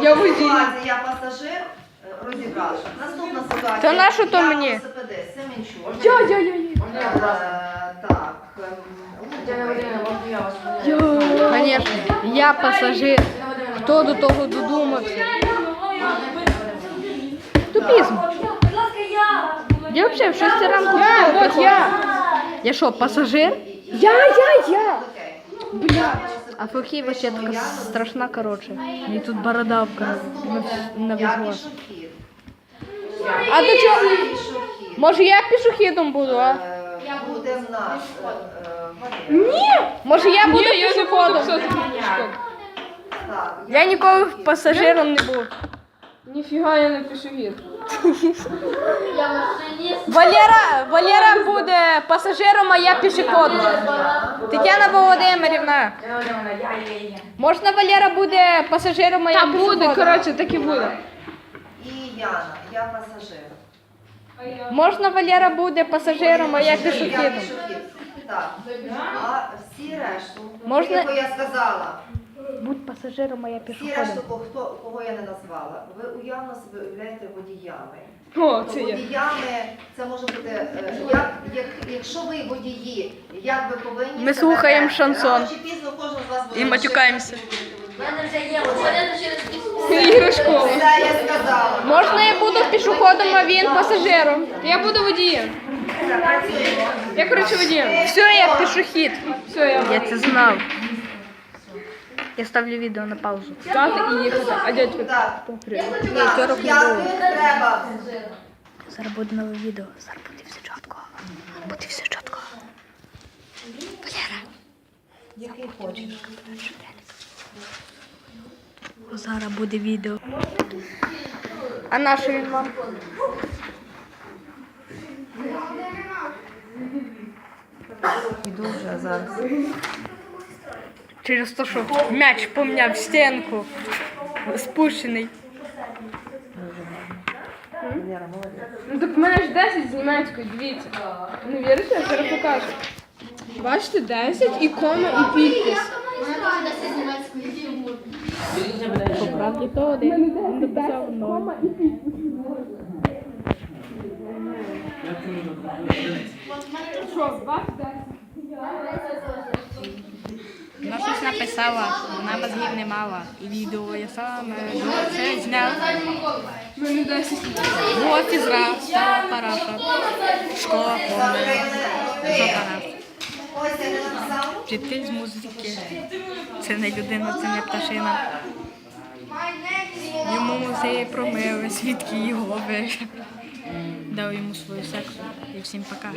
Я водій. Я пасажир, е, розібравши. Наступна ситуація. Та на що то я мені? велосипедист, Семенчук. Я, я, я, я. Е, Так. ем, Конечно, я пасажир. Хто до того додумався? Тупізм. Я взагалі в 6 ранку Я, встав, от приходжу. я. Я що, пасажир? Я, я, я. Бля. А фухи вообще така страшна, коротше. И тут бородавка на, на весь А ты чого? Я. Може я пішохідом буду, а? Я буду в нас е, е, Ні. Може я буду пішоходом? Я ніколи пасажиром не був. Ніфіга я не пішохід. Валера, Валера буде пасажиром, а я пішоходом. Тетяна Володимирівна. Можна Валера буде пасажиром, а я Та пішоходом? буде, коротше, так і буде. І Яна, я пасажир. Можна Валера буде пасажиром, а я Я пішохідом. пішохід. Так. А всі решту, Можна- я сказала, Будь пасажиром, а я всі пішоходом. решту, ко- хто, кого я не назвала, ви уявно себе уявляєте водіями. О, То це я. водіями це може бути, е, як, як, якщо ви водії, як ви повинні Ми себе слухаємо вести? шансон. Рано чи пізно кожен з вас буде І матюкаємося. Іграшкова. Це я сказала. Можна я буду пішоходом, а він пасажиром. Я буду водієм. Я, коротше, водієм. Все, я пішохід. Все, я. Я це знав. Я ставлю відео на паузу. Стати і їхати. А дядько? Не було. треба. Зараз буде нове відео. Зараз буде все чітко. Буде все чітко. Валера. Який хочеш. Зараз буде відео. А на що він вам? Іду вже зараз. Через те, що м'яч помняв стінку. Спущений. Ну так в мене ж 10 з німецької, дивіться. Не вірите, я зараз покажу. Бачите, 10 і кома, і підпис. По то один. Він написав ноль. Що, бачите? Вона щось написала, вона мозгів не мала. І відео я сам е, все зняв. В мене 10. Вот і зрав, стала параша. Школа повна. Написав. Вчитель з музики. Це не людина, це не пташина. Йому музеї промили, свідки Єгови. Дав йому свою секцію. І всім пока.